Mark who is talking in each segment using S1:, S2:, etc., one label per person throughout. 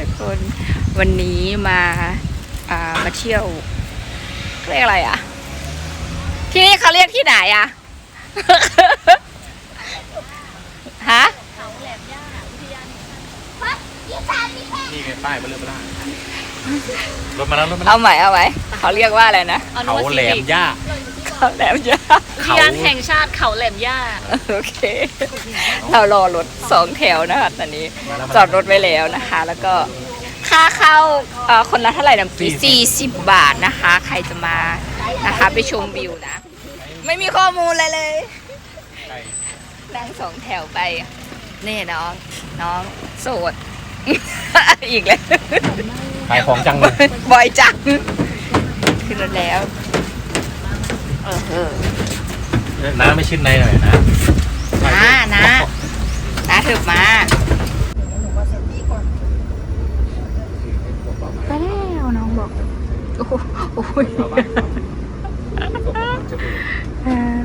S1: ทุกคนวันนี้มาอ่ามาเที่ยวเรียกอะไรอะ ที่นี่เขาเรียกที่ไหนอะฮะ
S2: นี่ไงป้ายมาเริ่มมาล่ารถมาแล้วรถมาแล้ว
S1: เอาใหม่เอาใหม่เขาเรียกว่าอะไรนะ
S2: เขาแหลมย่า
S1: เขาแหลมยา
S2: เขา
S3: อุทยานแห่งชาติเขาแหลมย่า
S1: โอเค เรารอรถสองแถวนะคะตอนนี้จอดรถไว้แล้วนะคะ แล้วก็ค่าเข้าเอ่อคนละเท่าไหร่นะสี่สิบบาทนะคะ ใครจะมานะคะไปชมวิวนะ ไม่มีข้อมูลอะไรเลยนั่งสองแถวไป นี่น้อง น้องโสด อีกแล้ว
S2: ขายของจังเลย
S1: บ่อยจังขึ้นรถแล้ว เออเออ
S2: น้ำไม่ชื่นในหน่อยนะ
S1: นะนะนะถึกมาไปแล้วน้องบอก โอ้โหโอ้ยเออ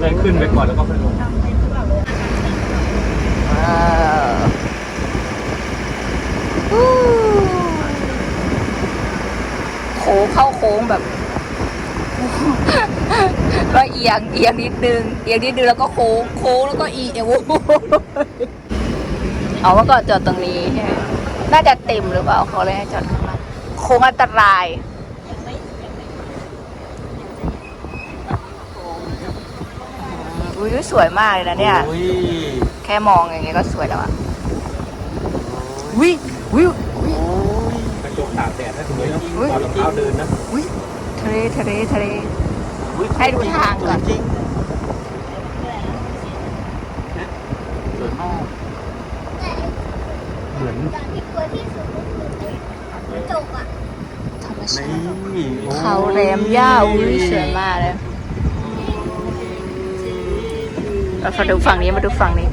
S2: ได้ขึ้นไปก่อนแล้วก็ค่อยลง
S1: เออฮู้ โค้งเข้าโค้งแบบก็เอียงเอียงนิดนึงเอียงนิดนึงแล้วก็โค้งโค้งแล้วก็อีเอวเอาว่าก็จอดตรงนี้ใช่ไหมน่าจะเต็มหรือเปล่าเขาเลยให้จอดข้างล่างโค้งอันตรายอุ้ยสวยมากเลยนะเนี่ย
S2: อุ้ย
S1: แค่มองอย่างเงี้ยก็สวยแล้วอะ วิวิ
S2: กระจกตากแดดนะสวยนะ
S1: อุ๊ย
S2: ตอนรองเท้าเดินนะ
S1: วิทะเลทะเลทะเล
S2: อุ๊ย
S1: ให้ดูทางก่อน
S2: จริงสวยมากเหมือน
S1: ธรรมชา
S2: นี่
S1: ติเขาแหลมย่าอุ้ยสวยมากเลยเรามาดูฝั่งนี้มาดูฝั่งนี้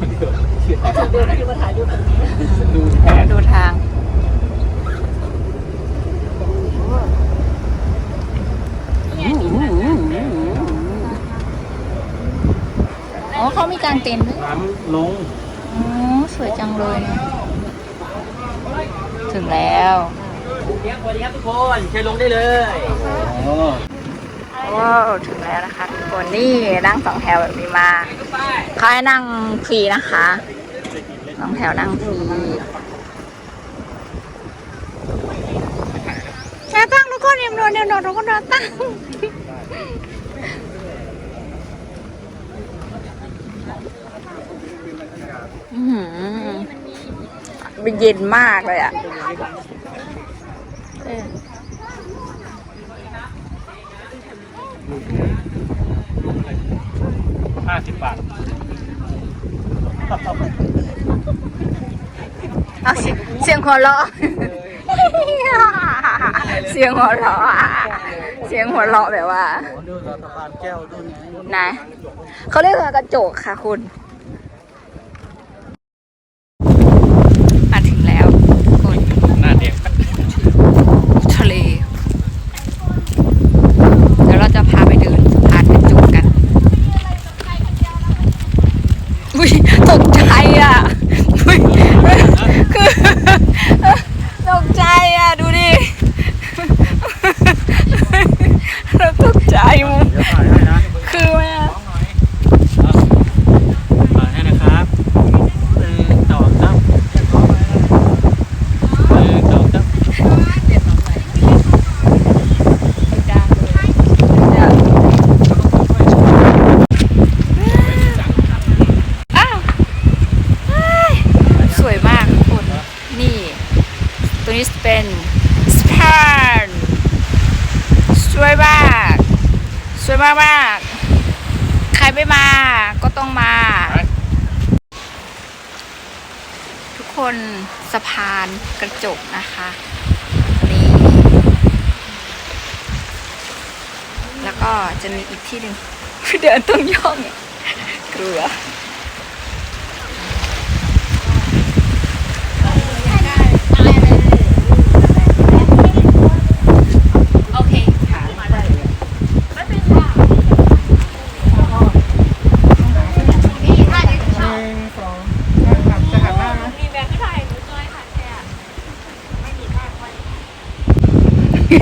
S2: ดูแผน
S1: ดูทางอ๋อเขามีการเต็นท์ด้วย
S2: น้ำลง
S1: อ๋อสวยจังเลยนะถึงแล้ว
S2: สวัสดีครับทุกคนเชิญลงได้เลยอ๋อ
S1: ว้าวถึงแล้วนะคะทุกคนนี่นั่งสองแถวแบบนี้มาเขาให้นั่งฟรีนะคะสองแถวนั่งฟรีแค่ตั้งทุกคนเอ็มโดนเอ็มโดนทุกคนโดนตั้งอื้อหือมันเย็นมากเลยอะ เออ
S2: ห้าสิบบาท
S1: เอาเสียงเสียงหัวเราะเสียงหัวเราะอะเสียงหัวเราะแบบว่า
S2: ดูสะพานแก้วดู
S1: นะเขาเรียกว่ากระจกค่ะคุณมาถึงแล้วคุณ
S2: หน้าแดง
S1: ทะเล เดี๋ยวเราจะพาไปเดินสะพานกระจกกัน อุ้ยตกใจอะอุ๊ยคือ ตกใจอะ ดูดิ เราตกใจมุม
S2: เดี๋ยวถ่ายให้นะ
S1: คือไหมอะ
S2: ถ่ายให้นะครับหนึ่งสองสามหนึ่งสองสาม
S1: อ้าวเฮ้ยสวยมากทุกคน นี่ ตัวนี้เป็นสปานสวยมาก ส วยมากมาก ใครไม่มาก็ต้องมา ทุกคนสะพานกระจกนะคะ นี่ แล้วก็จะมีอีกที่หนึ่งเดินต้องย่องอะกลัว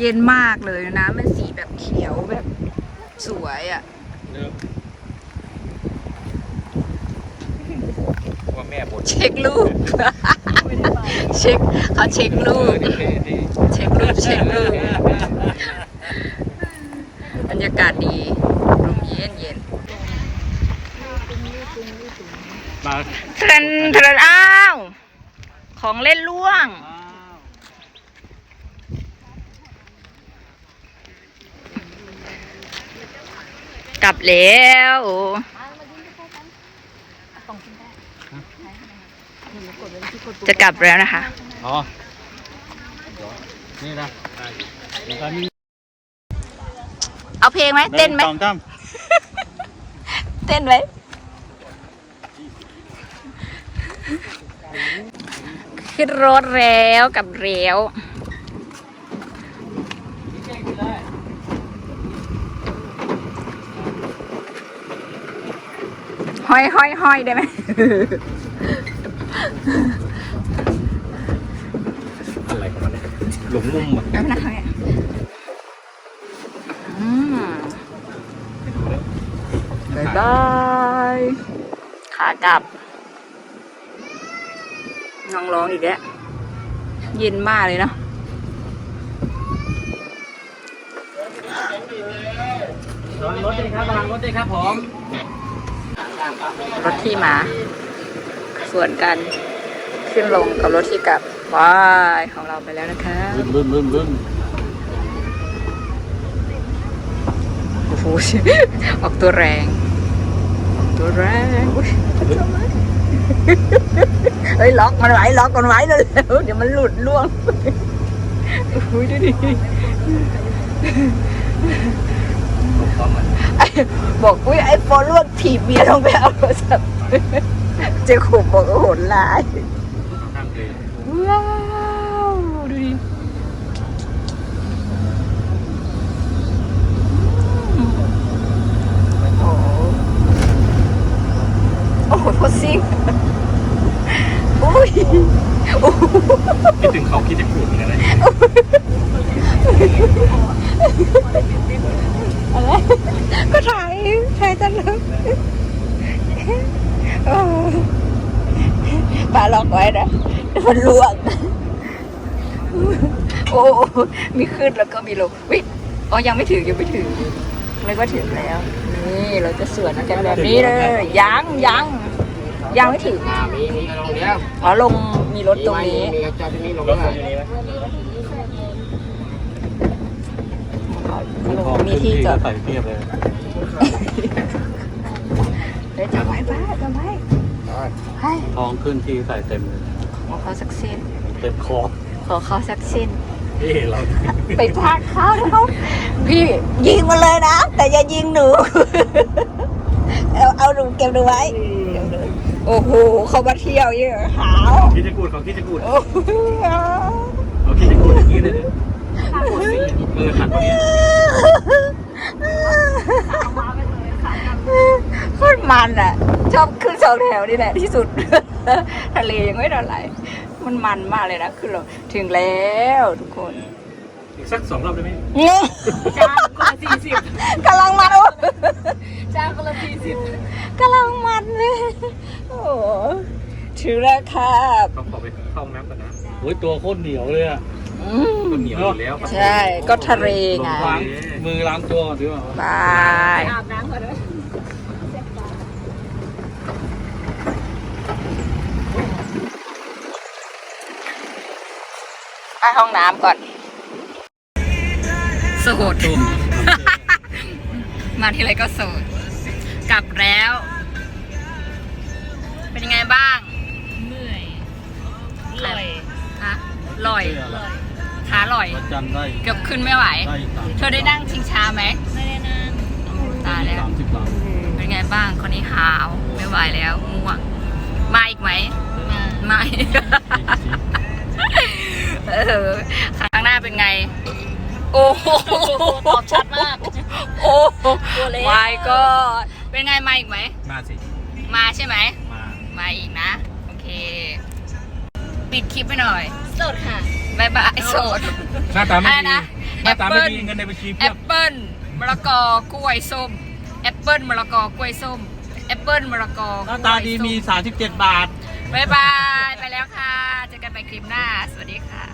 S4: เท่อะ
S1: เย็นมากเลยน้ำมันสีแบบเขียวแบบสวยอะ
S4: เนอะ
S2: ว่าแม่บ่น
S1: เช็คลูก เช็คเขาเช็คลูก
S4: เท่ดี
S1: เช็คลูกเช็คลูกบรรยากาศดีลมเย็นเย็น
S4: มา
S1: เทรนเทรนอ้าว ของเล่นล่วง
S4: อ้าว
S1: กลับแล้วจะกลับแล้วนะคะ
S4: อ๋อเดี๋ยวนี่นะเดี๋ยวกัน
S1: เอาเพลงไหมเต้นไหม
S4: งสองสาม
S1: เต้นไหมขึ้นรถแล้วกลับแล้ว ห้อยห้อยห้อยได้ไหม
S2: อะไรของมันเนี่ยหลงมุมอะ
S1: ไม่เป็นไรอืมบายบายขากลับน้องร้องอีกแล้วเย็นมากเลยเนาะ
S4: รถดีครับรถดีครับผม
S1: รถที่มา ส่วนกันขึ้นลงกับรถที่กลับวายของเราไปแล้วนะคะ
S4: ลื่นลื่นลื่นลื่น
S1: โอ้โหออกตัวแรงออกตัวแรงอุ๊ยเฮ้ยล็อกมันไว้ล็อกมันไว้เลยเดี๋ยวมันหลุดล่วงโอ้โหดูดิ ไอ้บอกอุ้ยไอ้โฟนล่วงถีบเมียลงไปเอาโทรศัพท์เจ้าขุมบอกว่าโหดร้าย
S4: ข้างเลย
S1: ว้าวดูดิโอ้โหโอ้โหโคตรซิ่งอุ้ยโอ้โห
S2: คิดถึงเขาคิดจะพูดเหมือนกันนะ
S1: อะไรก็ ถ่ายถ่ายตลกโอ้โหปลาล็อกไว้นะมันลวกโอ้โหมีขึ้นแล้วก็มีลงวิอ๋อยังไม่ถึงยังไม่ถึงนึกว่าถึงแล้ว นี่เราจะสวนกันแบบนี้เลยยังยังยังไม่ถึง
S5: มีมีลงเดียว
S1: อ๋อลงมีรถตรงนี้
S5: มีจอดตรงนี้ลง
S2: รถ
S5: ได้
S2: อยู่นี่ไหม
S1: ลงมีที่จอด
S4: ใส่เทียบเลย
S1: เฮ้ยจับไว้ป้าจับไว้ให้
S4: ทองขึ้นที่ใส่เต็มเลย
S1: ขอเขาสักเส้น
S4: เต็มคอ
S1: ขอเขาสักเส้น
S2: เอ้เรา
S1: ไปพากเขาเขาพี่ยิงมาเลยนะ แต่อย่ายิงหนู เอาเอาหนูเก็บหนูไว้เก็บหนูโอ้โหเขามาเที่ยวเยอะหาว
S2: คิดจะพูดเขาคิดจะพูด
S1: โอ้โห
S2: เขาคิดจะพูดอย่างนี้เลยเนี่ยเออหันมาเนี่ย
S1: โคตร มันอะ ชอบขึ้นสองแถวนี่แหละที่สุด ทะเลยังไม่เท่าไหร่มันมันมากเลยนะขึ้นเราถึงแล้วทุกคน
S2: อีกสักสองรอบได้ไหม
S3: จ้างคนละสี่สิบ
S1: กำลังมันโอ้
S3: จ้างคนละสี่สิบ
S1: กำลังมันเลยโอ้โหถึงแล้วครับ
S2: เขาขอไปเข้าห้องน้ำก่อนนะ
S4: โอ้ยตัวโคตรเหนียวเลยอะ
S1: อืม
S2: ก็เหนียวอยู่แล้ว
S1: ใช่ ก็ทะเลไง
S4: ล้างมือล้างตัวก่อนดีกว่า
S1: บาย
S3: อาบน้ำก่อนเลย
S1: ไปห้องน้ำก่อนโสด มาที่ไรก็โสด กลับแล้ว เป็นยังไงบ้าง
S3: เหนื่อยลอย
S1: ฮะลอย
S4: เท่อะไร
S1: ขาลอย
S4: วัดจันทร์ได้
S1: เกือบขึ้นไม่ไหว
S4: ได้สาม
S1: เธอได้นั่งชิงช้าไหม
S3: ไม่ได้นั่ง
S1: ตายแล้ว
S4: สามสิบหลัง
S1: เป็นไงบ้าง คนนี้หาวไม่ไหวแล้วง่วงมาอีกไหม
S3: มา
S1: ไม่ เออครั้งหน้าเป็นไง โอ้โห
S3: ตอบชัดมาก
S1: โอ้โห
S3: ตัวเล็ก
S1: วายก็เป็นไงมาอีกไหม
S2: มาสิ
S1: มาใช่ไหม
S2: มา
S1: มาอีกนะ โอเค ปิดคลิปไปหน่อย
S3: สดค่ะ
S1: บายบายโสด
S2: หน้าตาไม่
S1: อะไร
S2: ดี
S1: นะ
S2: หน้าตาไม่
S1: แอปเปิ้ล
S2: ดีเงินในบัญชี
S1: แอ
S2: เพียบ
S1: ปเปิ้ลมะละกอกล้วยส้ม แอปเปิ้ลมะละกอกล้วยส้ม แอปเปิ้ลมะละกอ
S4: หน้าตาดีมี 37 บาท
S1: บายบาย ไปแล้วค่ะ เจอกันใหม่คลิปหน้า สวัสดีค่ะ